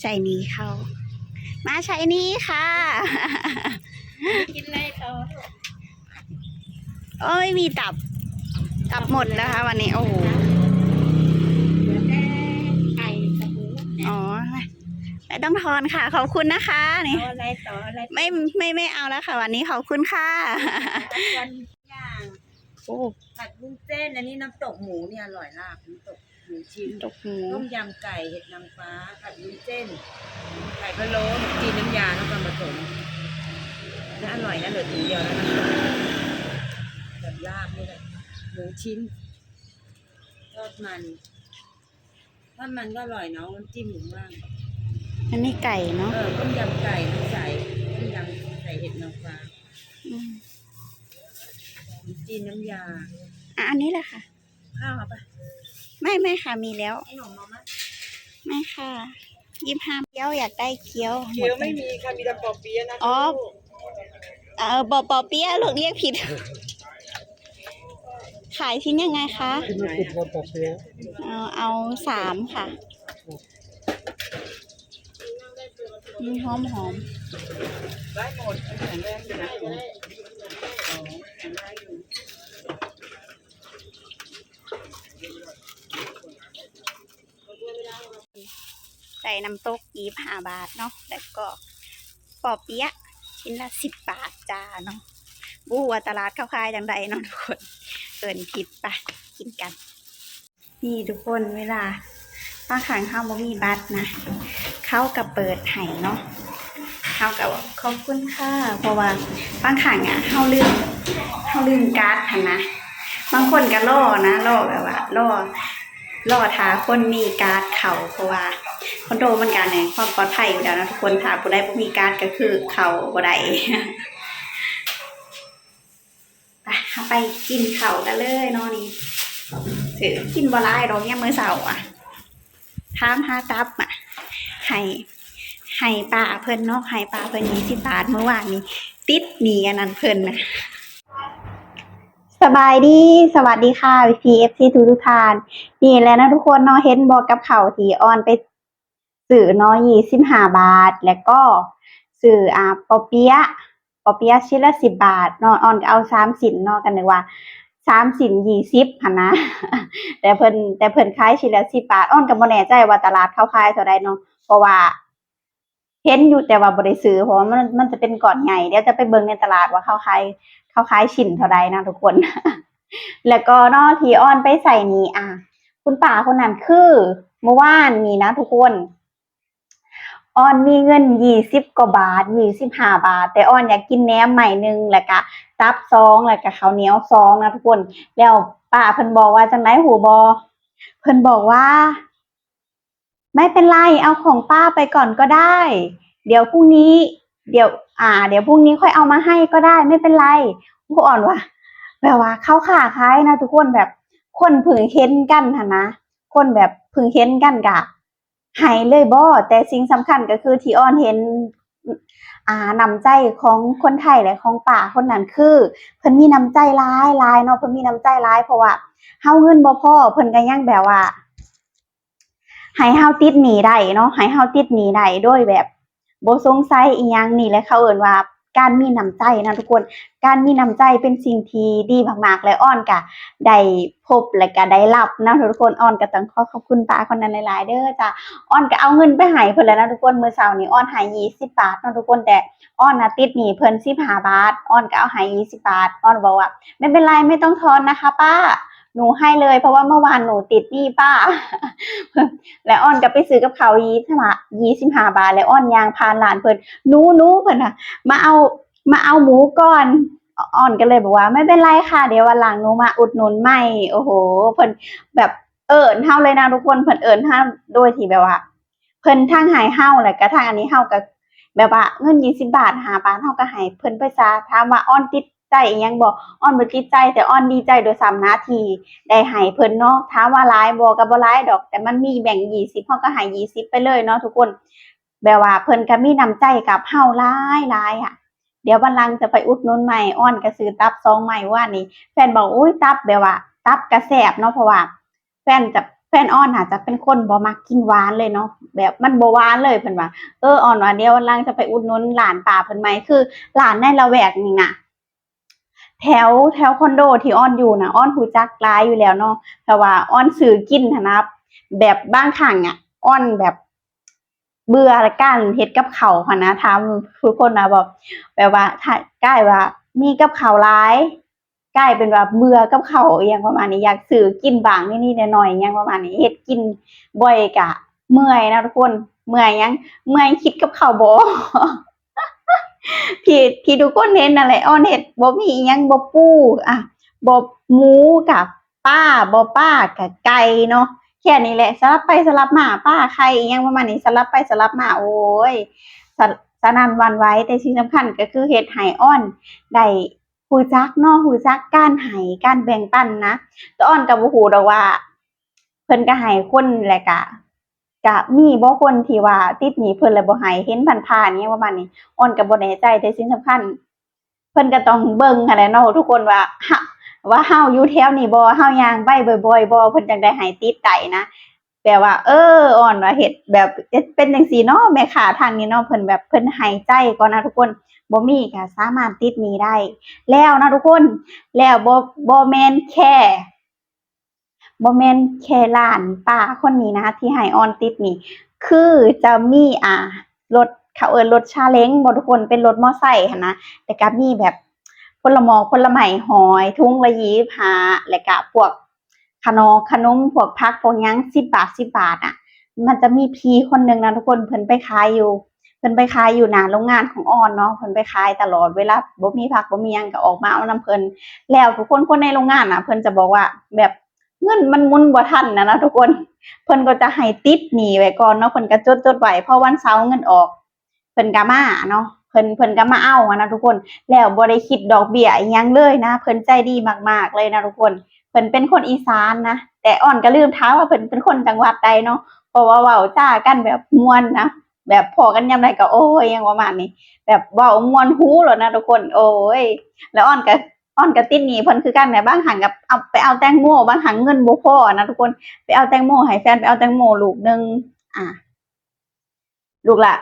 ใส่นี้เข้า มาใช้นี้ค่ะ กินอะไรต่อโอ้ยมีตับ ตับหมดแล้วค่ะวันนี้ โอ้โหเหลือแต่ไก่กับหมูอ๋อไม่ต้องทอนค่ะ ขอบคุณนะคะนี่เอาอะไรต่ออะไรไม่ไม่ไม่เอาแล้วค่ะ วันนี้ขอบคุณค่ะ วันย่างโอ้ ผัดวุ้นเส้นอันนี้น้ำตกหมูเนี่ยอร่อยมากน้ำตก หมูชิ้นตกหมูต้มยำไก่เห็ดนางฟ้าผัดวุ้นเส้นไก่พะโล้จีนน้ำยาน้ำมันผสมและอร่อยนะเหลือถุงเดียวแล้วนะแบบลาบนี่แหละหมูชิ้นทอดมันทอดมันก็อร่อยเนาะน้ำจิ้มหมูว่างอันนี้ไก่เนาะเออต้มยำไก่น้ำใสต้มยำไก่เห็ดนางฟ้าอืมจีนน้ำยาอะอันนี้แหละค่ะ ข้าวเอาปะ ไม่ไม่ค่ะมีแล้ว ไอ้หนมมามั้ยไม่ค่ะยี่ห้าเกี๊ยวอยากได้เกี๊ยวเกี๊ยวไม่มีค่ะมีแต่ปอเปี๊ยะนะคะอ๋อเออปอปอเปี๊ยะลูกเรียกผิด ขายชิ้นยังไงคะที่มันติดกับปอเปี๊ยะเอาเอาสามค่ะอืมหอมหอมได้หมดแข็งแรงอยู่นะอ๋อแข็งแรงอยู่ ใส่ น้ำตกยี่ห้าบาทเนาะแล้วก็ปอเปี๊ยะชิ้นละสิบบาทจ้าเนาะบูว่าตลาดเข้าคายจังใดเนาะทุกคนเกินคิดไปกินกัน นี่ทุกคนเวลาบางครั้งเขาบ่มีบัตรนะเข้ากับเปิดให้เนาะเขากับขอบคุณค่ะเพราะว่าบางครั้งอะเขาลืมเขาลืมการ์ดหันนะบางคนก็ล่อนะล่อแบบว่าล่อล่อทาคนมีการ์ดเขาเพราะว่า คอนโดมันการในความปลอดภัยอยู่แล้วนะทุกคนถ้าผู้ใดบ่มีการก็คือเขาบ่ได้ไปเอาไปกินเขากันเลยเนาะนี่ถือกินบลายดอกเนี่ยมือเช้าอะถามหาตับอะให้ให้ป้าเพิ่นเนาะให้ป้าเพิ่นยี่สิบบาทเมื่อวานนี้ ติดหนีอันนั้นเพิ่นนะสบายดี สวัสดีค่ะ VPFC ทุกทุกท่าน นี่แล้วนะทุกคนเนาะเห็นบอกกับเข่าวที่ออนไป สื่อนาะยี่สิบห้าบาท แล้วก็สื่ออ่าปอเปียปอเปียชิ้นละสิบบาทนาะออนเอาสามสินนาะกันเลยว่าสามสินยี่สิบหันนะ แต่เพิ่นแต่เพิ่นขายชิ้นละสิบบาทอ้อนก็บ่แน่ใจว่าตลาดเขาขายเท่าใดเนาะเพราะว่าเห็นอยู่แต่ว่าบ่ได้ซื้อเพราะว่ามันมันจะเป็นก่อนใหญ่เดี๋ยวจะไปเบิ่งในตลาดว่าเขาขายเขาขายชิ้นเท่าใดนะทุกคน แล้วก็นอกที่อ้อนไปใส่นี้อะ คุณป้าคนนั้นคือเมื่อวานนี้นะทุกคน อ้อนมีเงินยี่สิบกว่าบาทยี่สิบห้าบาท แต่อ้อนอยากกินแหนมใหม่หนึ่งแล้วก็ตับซองแล้วก็ข้าวเหนียวซองนะทุกคน แล้วป้าเพิ่นบอกว่าจังไหนหูบอเพิ่นบอกว่า ไม่เป็นไรเอาของป้าไปก่อนก็ได้ เดี๋ยวพรุ่งนี้ เดี๋ยว อ่า เดี๋ยวพรุ่งนี้ค่อยเอามาให้ก็ได้ไม่เป็นไรผู้อ่อนว่าแบบว่าเข้าขาคล้ายนะทุกคนแบบคนผึ่งเห็นกันนะคนแบบผึ่งเห็นกันกะ หายเลยบ่แต่สิ่งสำคัญก็คือที่อ้อนเห็นอ่านำใจของคนไทยและของป่าคนนั้นคือเพิ่นมีน้ำใจร้ายร้ายเนาะเพิ่นมีน้ำใจร้ายเพราะว่าเฮาเงินบ่พอเพิ่นก็ยังแบบว่าให้เฮาติดหนีได้เนาะให้เฮาติดหนีได้โดยแบบบ่สงสัยอีหยังนี่แหละเขาเอิ้นว่า การมีน้ำใจนะทุกคน การมีน้ำใจเป็นสิ่งที่ดีมากๆและอ้อนก็ได้พบและก็ได้รับนะทุกคนอ้อนก็ต้องขอขอบคุณป้าคนนั้นหลายๆเด้อจ้ะอ้อนก็เอาเงินไปให้เพิ่นแล้วนะทุกคนมื้อเช้านี้อ้อนให้20บบาทนะทุกคนแต่อ้อนนะติดหนี้เพิ่นสิบห้าบาทอ้อนก็เอาห้ยี่สิบบาทอ้อนบอกว่าไม่เป็นไรไม่ต้องทอนนะคะ ป้า หนูให้เลย เพราะว่าเมื่อวานหนูติดหนี้ป้า แล้วอ้อนก็ไปซื้อกับเขายีสิบห้ายี่สิบห้าบาท แล้วอ้อนยางพานหลานเพิ่นนูหนูเพิ่นน่ะ มาเอามาเอาหมูก่อนอ้อนก็เลยบอกว่าไม่เป็นไรค่ะ เดี๋ยววันหลังหนูมาอุดหนุนใหม่โอ้โห เพิ่นแบบเอิญเฮาเลยนะทุกคนเพิ่นเอิญเฮาโดยที่แบบว่า เพิ่นทางหายเฮาแล้วก็ทางอันนี้เฮาก็แบบว่าเงินยี่สิบาทหาบาทเฮาก็ให้เพิ่นไปซะถามว่าอ้อนติด ใจอิหยังบ่อ้อนบ่ติดใจแต่อ้อนดีใจโดยสามนาทีได้ให้เพิ่นเนาะถามว่าหลายบ่ก็บ่หลายดอก แต่มันมีแบ่ง20เฮาก็ให้20ไปเลยเนาะทุกคนแบบว่าเพิ่นก็มีน้ำใจกับเฮาหลายหลายอะเดี๋ยววันลังจะไปอุดนุนใหม่อ้อนก็ซื้อตับซองใหม่ว่านี่ แฟนบอกอุ้ยตับแบบว่า ตับกระแสบเนาะเพราะว่า แฟนจะแฟนอ้อนอาจจะเป็นคนบ่มักกินหวานเลยเนาะแบบมันบ่หวานเลยเพิ่นว่าเอออ้อนว่าเดี๋ยววันลังจะไปอุดนุนหลานป่าเพิ่นไหมคือหลานในละแวกนี่น่ะ แถวแถวคอนโดที่อ้อนอยู่นะอ้อนหูจักหลายอยู่แล้วเนาะแต่ว่าอ้อนซื้อกินนะแบบบางครั้งอะ อ้อนแบบเบื่อการเฮ็ดกับเขาวหั้นนะถามทุกคนนะบอกแบบว่าใกล้ว่า มีกับเขาวหลายใกล้เป็นว่าเบื่อกับเขาอย่างประมาณนี้อยากซื้อกินบางนิดๆหน่อยอย่างประมาณนี้เฮ็ดกินบ่อยกะ เมื่อยนะทุกคนเมื่อยยังเมื่อยคิดกับเขาบ่ ที่ที่ทุกคนเห็นนั่นแหละอ้อนเห็ดบ่มีอิหยังบ่ปูอะบ่หมูกับป้าบ่ป้ากับไก่เนาะแค่นี้แหละสลับไปสลับมาป้าไข่อิหยังประมาณนี้สลับไปสลับมาโอ้ยสสนันวันไว้แต่สิ่งสำคัญก็คือเฮ็ดให้อ้อนได้ฮู้จักเนาะฮู้จักการให้การแบ่งปันนะแต่อ้อนก็บ่ฮู้ดอกว่า เพิ่นก็ให้คนแหละกะ กะมีบ่คนที่ว่าติดหนีเพิ่นแล้วบ่ให้เห็นผ่านๆเนี่ยประมาณนี้อ้อนก็บ่แน่ใจแต่สิ่งสำคัญ เพิ่นก็ต้องเบิ่งหั้นแหละเนาะทุกคนว่าฮาว่าเฮาอยู่แถวนี้บ่เฮายางไปบ่อยๆบ่เพิ่นจังได้ให้ติดใจนะแปลว่า เอออ่อนว่าเฮ็ดแบบเอ๊ะเป็นจังซี่เนาะแม่ค้าทางนี้เนาะเพิ่นแบบเพิ่นให้ใจก่อนนะทุกคนบ่มีก็สามารถติดหนี้ได้ แล้วนะทุกคน แล้วบ่บ่แม่นแค่ บ่แม่นแค่ร้านป้าคนนี้นะที่ให้ออนติดนี้คือจะมีอ่ารถเขาเอิรถชาเล้งบทุกคนเป็นรถมอไซค์นะแต่ก็มีแบบผลมอผลไม้หอย ทุ่งละยีพาและก็พวกขนมขนมพวกพักพวกยังสิบบาทสิบบาทอะ มันจะมีพีคนหนึ่งนะทุกคนเพิ่นไปขายอยู่เพิ่นไปขายอยู่น้าโรงงานของออนเนาะเพิ่นไปขายตลอดเวลาบ่มีพักบ่มียังก็ออกมาเอาน้ำเพิ่นแล้วทุกคนคนในโรงงานอะ เพิ่นจะบอกว่าแบบ เงินมันมุนบ่ทันนะนะทุกคน เพิ่นก็จะให้ติดหนีไว้ก่อนเนาะเพิ่นก็จดจดไว้พอวันเสาร์เงินออก เพิ่นก็มาเนาะเพิ่นเพิ่นก็มาเอาอะนะทุกคน แล้วบ่ได้คิดดอกเบี้ยอิหยังเลยนะ เพิ่นใจดีมากๆเลยนะทุกคน เพิ่นเป็นคนอีสานนะ แต่อ่อนก็ลืมถาว่าเพิ่นเป็นคนจังหวัดใดเนาะ เพราะว่าเว้าจ้ากันแบบม่วนนะแบบพอกันยามใดก็โอ้ยยังประมาณนี้ แบบเว้ามวนหูแล้วนะทุกคน โอ้ย แล้วอ่อนก็ อ่อนก็ติดหนี้เพิ่นคือกันแหละบางหันกับเอาไปเอาแตงโมบ้างหันเงินบ่พอนะทุกคนไปเอาแตงโมให้แฟนไปเอาแตงโมลูกหนึ่งอะลูกละ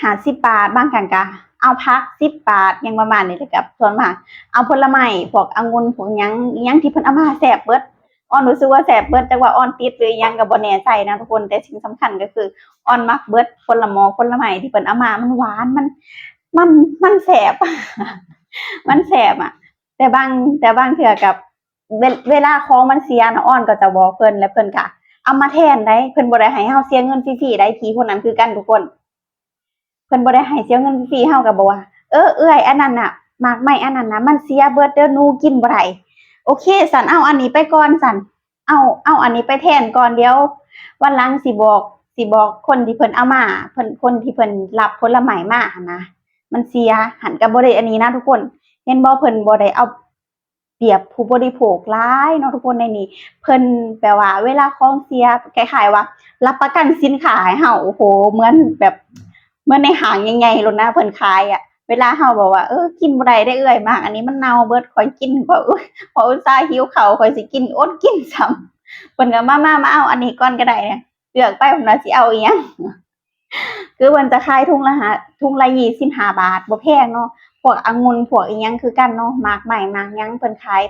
หาสิบบาทบ้างกันกะเอาพักสิบบาทยังประมาณนี้เลยกับส่วนมากเอาผลไม้พวกองุ่นพวกยังยังที่เพิ่นเอามาแสบเบิดออนรู้สึกว่าแสบเบิดจังว่าออนติดหรือยังกับบ่แน่ใจนะทุกคนแต่สิ่งสำคัญก็คือออนมักเบิดผลหมอผลไม้ที่เพิ่นเอามามันหวานมัน มันมันแสบ มันแสบอะ แต่บางแต่บางเถื่อกับเวเวลาของมันเสียนะอ้อนก็จะบอกเพิ่นและเพิ่นก็เอามาแทนได้เพิ่นบ่ได้ให้เฮาเสียเงินฟรีๆได้ทีคนนั้นคือกันทุกคน เพิ่นบ่ได้ให้เสียเงินฟรีๆเฮาก็บอกว่าเออเอื้อยอันนั้นน่ะมากไม่อันนั้นน่ะมันเสียเบิดเด้อหนูกินบ่ได้โอเค สันเอาอันนี้ไปก่อนสันเอาเอาอันนี้ไปแทนก่อนเดี๋ยว วันหลังสิบอกสิบอกคนที่เพิ่นเอามาเพิ่นคนที่เพิ่นรับผลไม้มาหันนะมันเสียหันก็บ่ได้อันนี้นะทุกคน เห็นบ่เพิ่นบ่ได้เอาเปรียบผู้บริโภคหลายเนาะทุกคนในนี้ เพิ่นแปลว่า เวลาของเสียคล้ายๆว่า รับประกันสินค้าให้เฮาโอ้โหเหมือนแบบเหมือนในห้างใหญ่ๆเลยนะเพิ่นขายอะเวลาเฮาบอกว่าเออกินบ่ได้ได้เอื้อยมาก อันนี้มันเน่าเบิดข่อยกินเพราะอุ๊ยเพราะอุตส่าห์หิวข้าวข่อยสิกินอดกินซ้ำเพิ่นก็มามามาเอาอันนี้ก่อนก็ได้เนี่ยเลือกไปผมว่าสิเอาอีหยังคือเพิ่นจะขายถุงละหาถุงละ25บาทบ่แพงเนาะ พวกองุ่นพวกอีหยังคือกันเนาะมากใหม่มากยังเพิ่นขาย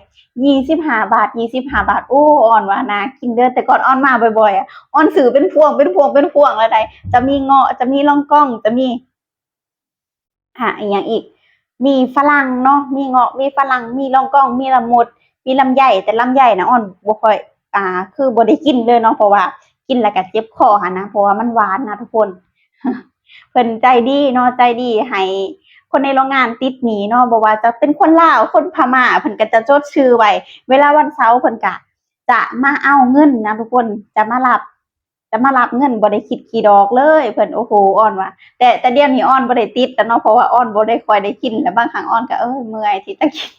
ยี่สิบห้าบาทยี่สิบห้าบาทโอ้อ่อนว่านากินเด้อแต่ก่อนอ่อนมาบ่อยๆอะอ่อนสื่อเป็นพวงเป็นพวงเป็นพวงแล้วใดจะมีเงาะจะมีล่องกล้องจะมีอะอีกย่างอีก มีฝรั่งเนาะมีเงาะมีฝรั่งมีล่องกล้อง มีละมุด มีลำไยแต่ลำไยนะอ่อนบ่ค่อยอ่า คือบ่ได้กินเลยเนาะเพราะว่า กินแล้วก็เจ็บคอหันนะเพราะว่ามันหวานนะทุกคน เพิ่นใจดีเนาะใจดีให้ คนในโรงงานติดหนีเนาะบอกว่าจะเป็นคนลาวคนพม่าเพิ่นก็จะจดชื่อไว้เวลาวันเสาร์เพิ่นก็จะมาเอาเงินนะทุกคนจะมารับจะมารับเงินบ่ได้คิดกี่ดอกเลยเพิ่นโอ้โหอ่อนว่ะแต่แต่เดี๋ยวนี้อ่อนบ่ได้ติดแล้วเนาะเพราะว่าอ่อนบ่ได้คอยได้กินแล้วบางครั้งอ่อนก็เอ้ยเมื่อยที่จะกิน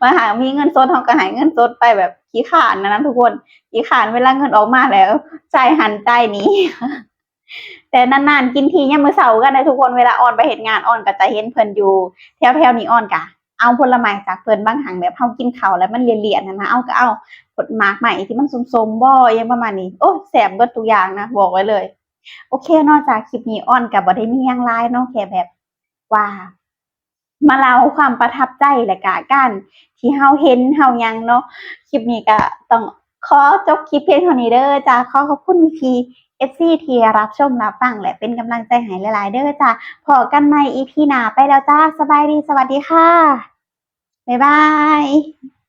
มาหามีเงินสดเฮาก็ให้เงินสดไปแบบขี้ขาดนะนะทุกคนขี้ขาดเวลาเงินออกมาแล้วใจหันจ่ายหนี้ แต่นานๆกินทีเนี่ยมื้อเสาร์กันนะทุกคนเวลาออนไปเฮ็ดงานออนก็จะเห็นเพิ่นอยู่แถวๆนี้ออนกะเอาผลไม้จากเพิ่นบางหังแบบเฮากินข้าวแล้วมันเลี่ยนๆนะนะเอาก็เอาผลหมากใหม่ที่มันสมๆบ่อยังประมาณนี้โอ้แซ่บเบิดทุกอย่างนะบอกไว้เลย โอเค นอกจากคลิปนี้อ้อนกับบ่ได้มีหยังหลายเนาะแค่แบบว่ามาเล่าความประทับใจและกะการที่เฮาเห็นเฮายังเนาะคลิปนี้ก็ต้องขอจบคลิปเพียงเท่านี้เด้อจ้าขอขอบคุณพี่ FC ที่รับชมรับฟังและเป็นกำลังใจให้หลาย ๆ เด้อจ้าพอกันใหม่ EP หน้าไปแล้วจ้า สบายดีสวัสดีค่ะ บ๊ายบาย